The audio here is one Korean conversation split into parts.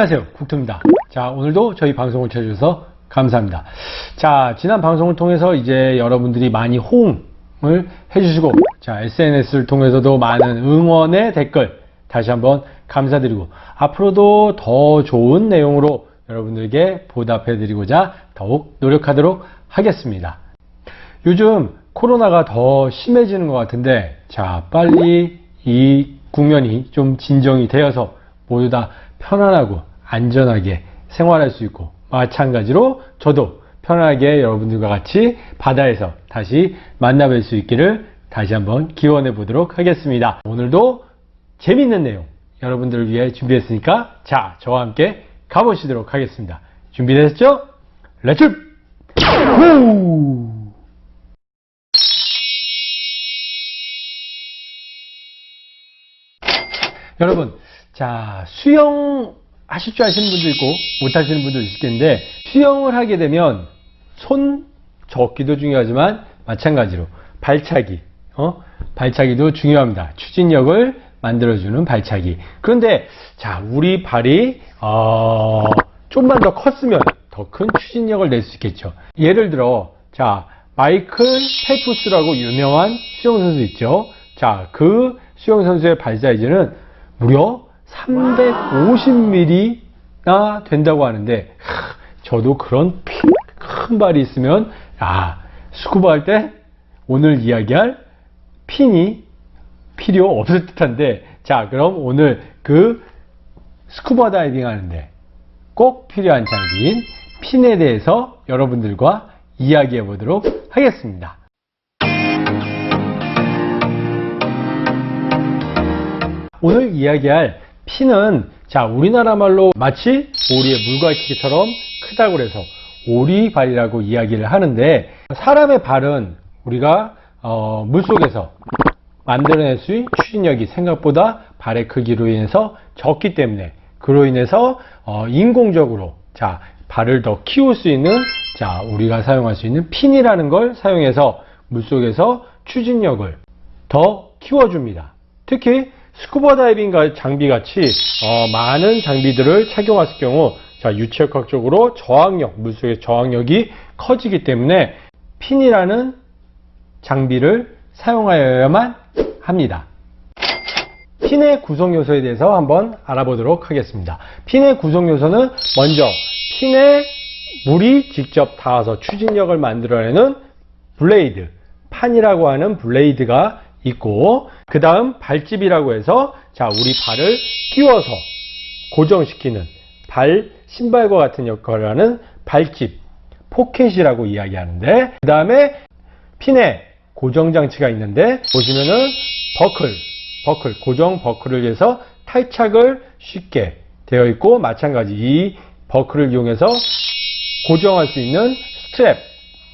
안녕하세요. 국토입니다. 자, 오늘도 저희 방송을 찾아주셔서 감사합니다. 자, 지난 방송을 통해서 이제 여러분들이 많이 호응을 해주시고, 자, SNS를 통해서도 많은 응원의 댓글 다시 한번 감사드리고, 앞으로도 더 좋은 내용으로 여러분들에게 보답해 드리고자 더욱 노력하도록 하겠습니다. 요즘 코로나가 더 심해지는 것 같은데, 자, 빨리 이 국면이 좀 진정이 되어서 모두 다 편안하고 안전하게 생활할 수 있고, 마찬가지로 저도 편하게 여러분들과 같이 바다에서 다시 만나뵐 수 있기를 다시 한번 기원해 보도록 하겠습니다. 오늘도 재밌는 내용 여러분들을 위해 준비했으니까 자, 저와 함께 가보시도록 하겠습니다. 준비되셨죠? 렛츠 고! 여러분, 자, 수영 하실 줄 아시는 분도 있고, 못 하시는 분도 있겠는데, 수영을 하게 되면 손 접기도 중요하지만, 마찬가지로 발차기, 어? 발차기도 중요합니다. 추진력을 만들어주는 발차기. 그런데, 자, 우리 발이, 어, 좀만 더 컸으면 더 큰 추진력을 낼 수 있겠죠. 예를 들어, 자, 마이클 펠프스라고 유명한 수영 선수 있죠. 자, 그 수영 선수의 발 사이즈는 무려 350mm나 된다고 하는데, 하, 저도 그런 피- 큰 발이 있으면, 아, 스쿠버 할 때 오늘 이야기할 핀이 필요 없을 듯한데, 자, 그럼 오늘 그 스쿠버 다이빙 하는데 꼭 필요한 장비인 핀에 대해서 여러분들과 이야기해 보도록 하겠습니다. 오늘 이야기할 핀은 자 우리나라 말로 마치 오리의 물갈퀴처럼 크다고 해서 오리발이라고 이야기를 하는데 사람의 발은 우리가 어, 물속에서 만들어낼 수 있는 추진력이 생각보다 발의 크기로 인해서 적기 때문에 그로 인해서 어, 인공적으로 자 발을 더 키울 수 있는 자 우리가 사용할 수 있는 핀이라는 걸 사용해서 물속에서 추진력을 더 키워줍니다. 특히 스쿠버 다이빙 가- 장비 같이 어, 많은 장비들을 착용했을 경우 자 유체역학적으로 저항력 물속의 저항력이 커지기 때문에 핀이라는 장비를 사용하여야만 합니다. 핀의 구성 요소에 대해서 한번 알아보도록 하겠습니다. 핀의 구성 요소는 먼저 핀에 물이 직접 닿아서 추진력을 만들어내는 블레이드, 판이라고 하는 블레이드가 있고 그 다음 발집이라고 해서 자 우리 발을 끼워서 고정시키는 발 신발과 같은 역할을 하는 발집 포켓이라고 이야기하는데 그 다음에 핀에 고정 장치가 있는데 보시면은 버클 버클 고정 버클을 위해서 탈착을 쉽게 되어 있고 마찬가지 이 버클을 이용해서 고정할 수 있는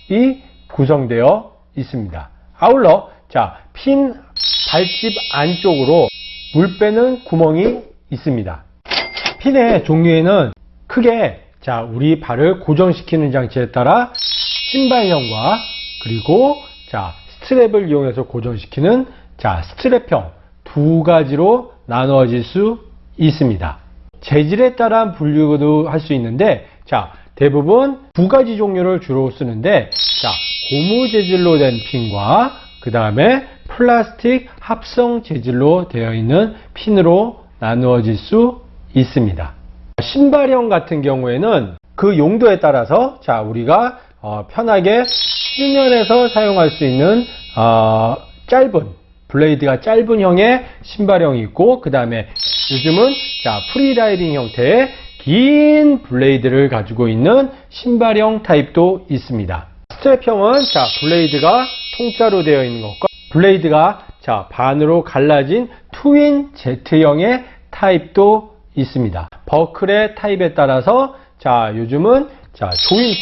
스트랩이 구성되어 있습니다. 아울러 자, 핀 발집 안쪽으로 물 빼는 구멍이 있습니다. 핀의 종류에는 크게 자, 우리 발을 고정시키는 장치에 따라 신발형과 그리고 자, 스트랩을 이용해서 고정시키는 자, 스트랩형 두 가지로 나누어질 수 있습니다. 재질에 따라 분류도 할 수 있는데 자, 대부분 두 가지 종류를 주로 쓰는데 자, 고무 재질로 된 핀과 그 다음에 플라스틱 합성 재질로 되어 있는 핀으로 나누어질 수 있습니다. 신발형 같은 경우에는 그 용도에 따라서 자 우리가 어, 편하게 수면에서 사용할 수 있는 어, 짧은 블레이드가 짧은 형의 신발형이 있고 그 다음에 요즘은 자 프리다이빙 형태의 긴 블레이드를 가지고 있는 신발형 타입도 있습니다. 스트랩형은 자 블레이드가 통짜로 되어 있는 것과 블레이드가 자 반으로 갈라진 트윈 Z형의 타입도 있습니다. 버클의 타입에 따라서 자 요즘은 자 조인트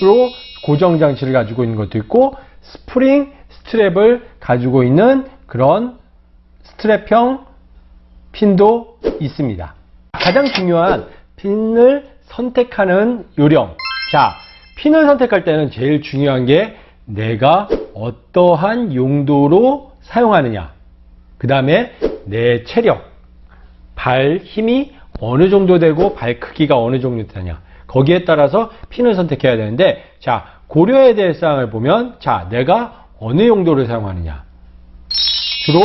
스트랩으로 고정 장치를 가지고 있는 것도 있고 스프링 스트랩을 가지고 있는 그런 스트랩형 핀도 있습니다. 가장 중요한 핀을 선택하는 요령. 자, 핀을 선택할 때는 제일 중요한 게 내가 어떠한 용도로 사용하느냐. 그 다음에 내 체력, 발 힘이 어느 정도 되고 발 크기가 어느 정도 되냐. 거기에 따라서 핀을 선택해야 되는데, 자, 고려해야 될 사항을 보면, 자, 내가 어느 용도를 사용하느냐. 주로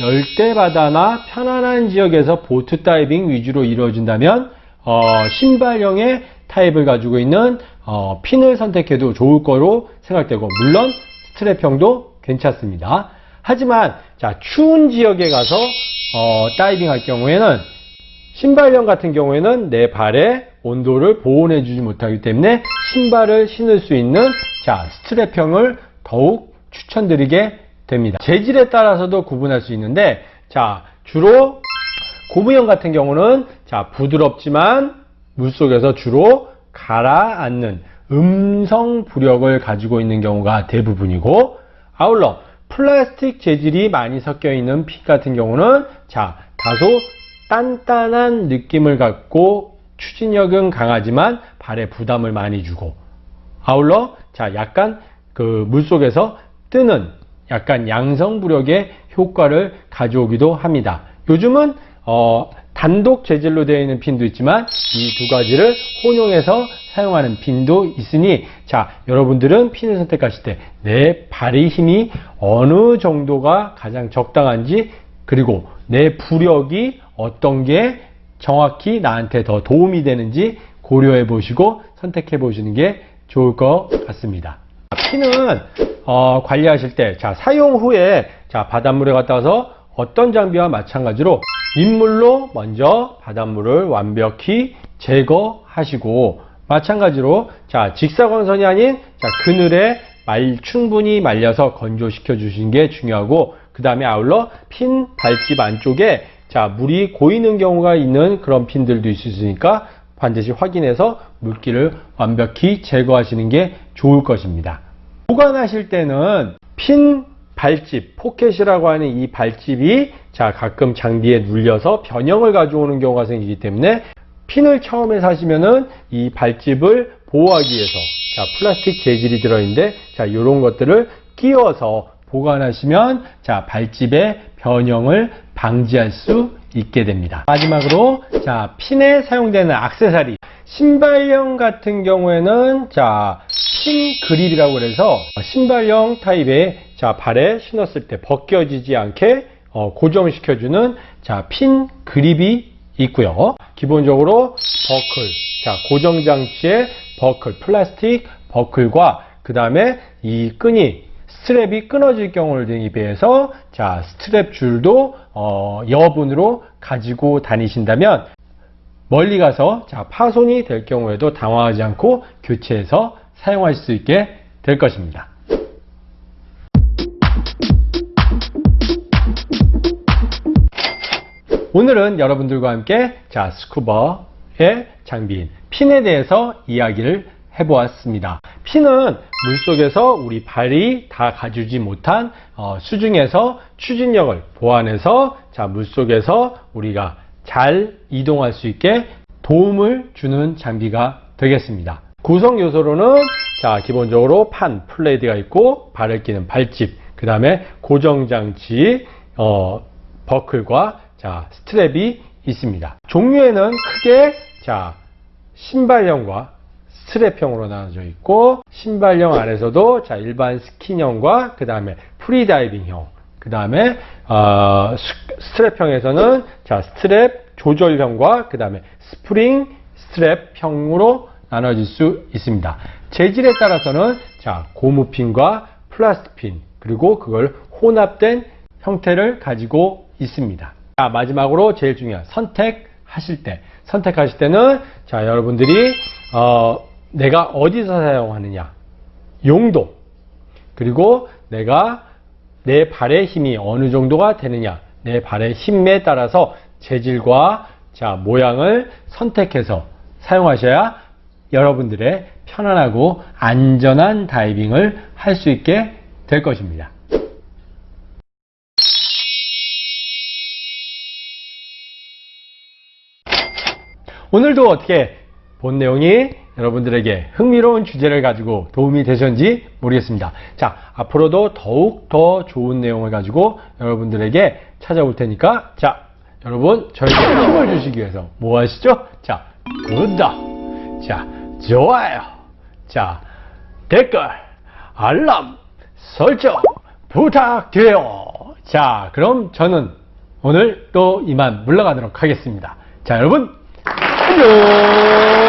열대 바다나 편안한 지역에서 보트 다이빙 위주로 이루어진다면 어, 신발형의 타입을 가지고 있는 어, 핀을 선택해도 좋을 거로 생각되고 물론 스트랩형도 괜찮습니다. 하지만 자 추운 지역에 가서 어, 다이빙 할 경우에는 신발형 같은 경우에는 내 발의 온도를 보온해 주지 못하기 때문에 신발을 신을 수 있는 자 스트랩형을 더욱 추천드리게 됩니다. 재질에 따라서도 구분할 수 있는데 자 주로 고무형 같은 경우는 자 부드럽지만 물속에서 주로 가라앉는 음성 부력을 가지고 있는 경우가 대부분이고 아울러 플라스틱 재질이 많이 섞여 있는 핀 같은 경우는 자 다소 단단한 느낌을 갖고 추진력은 강하지만 발에 부담을 많이 주고 아울러 자 약간 그 물속에서 뜨는 약간 양성 부력의 효과를 가져오기도 합니다. 요즘은 어, 단독 재질로 되어 있는 핀도 있지만 이 두 가지를 혼용해서 사용하는 핀도 있으니 자 여러분들은 핀을 선택하실 때 내 발의 힘이 어느 정도가 가장 적당한지 그리고 내 부력이 어떤 게 정확히 나한테 더 도움이 되는지 고려해 보시고 선택해 보시는 게 좋을 것 같습니다. 핀은 어, 관리하실 때, 자, 사용 후에, 자, 바닷물에 갔다 와서 어떤 장비와 마찬가지로 민물로 먼저 바닷물을 완벽히 제거하시고, 마찬가지로, 자, 직사광선이 아닌, 자, 그늘에 말, 충분히 말려서 건조시켜 주시는 게 중요하고, 그 다음에 아울러 핀 발집 안쪽에, 자, 물이 고이는 경우가 있는 그런 핀들도 있으니까 반드시 확인해서 물기를 완벽히 제거하시는 게 좋을 것입니다. 보관하실 때는 핀 발집, 포켓이라고 하는 이 발집이 자 가끔 장비에 눌려서 변형을 가져오는 경우가 생기기 때문에 핀을 처음에 사시면은 이 발집을 보호하기 위해서 자 플라스틱 재질이 들어있는데 자 이런 것들을 끼워서 보관하시면 자 발집의 변형을 방지할 수 있게 됩니다. 마지막으로 자 핀에 사용되는 액세서리 신발형 같은 경우에는 자, 핀 그립이라고 그래서 신발형 타입의 자, 발에 신었을 때 벗겨지지 않게 어, 고정시켜주는 자, 핀 그립이 있고요. 기본적으로 버클, 자, 고정 장치의 버클, 플라스틱 버클과 그 다음에 이 끈이 스트랩이 끊어질 경우를 대비해서 자 스트랩 줄도 어, 여분으로 가지고 다니신다면 멀리 가서 자 파손이 될 경우에도 당황하지 않고 교체해서 사용할 수 있게 될 것입니다. 오늘은 여러분들과 함께 자 스쿠버의 장비인 핀에 대해서 이야기를 해보았습니다. 핀은 물속에서 우리 발이 다 가주지 못한 어, 수중에서 추진력을 보완해서 자 물속에서 우리가 잘 이동할 수 있게 도움을 주는 장비가 되겠습니다. 구성 요소로는 자 기본적으로 판 플레이드가 있고 발을 끼는 발집, 그 다음에 고정 장치, 어, 버클과 자 스트랩이 있습니다. 종류에는 크게 자 신발형과 스트랩형으로 나눠져 있고 신발형 안에서도 자 일반 스킨형과 그 다음에 프리다이빙형 그 다음에 어, 스트랩형에서는 자 스트랩 조절형과 그 다음에 스프링 스트랩형으로 나눠질 수 있습니다. 재질에 따라서는 자 고무핀과 플라스틱핀 그리고 그걸 혼합된 형태를 가지고 있습니다. 자 마지막으로 제일 중요한 선택하실 때. 선택하실 때는 자 여러분들이 어, 내가 어디서 사용하느냐. 용도. 그리고 내가 내 발의 힘이 어느 정도가 되느냐. 내 발의 힘에 따라서 재질과 자 모양을 선택해서 사용하셔야 여러분들의 편안하고 안전한 다이빙을 할 수 있게 될 것입니다. 오늘도 어떻게 본 내용이 여러분들에게 흥미로운 주제를 가지고 도움이 되셨는지 모르겠습니다. 자, 앞으로도 더욱 더 좋은 내용을 가지고 여러분들에게 찾아올 테니까 자, 여러분 저희에게 힘을 주시기 위해서 뭐 하시죠? 자, 구독, 자, 좋아요, 자, 댓글, 알람, 설정 부탁드려요. 자, 그럼 저는 오늘 또 이만 물러가도록 하겠습니다. 자, 여러분 được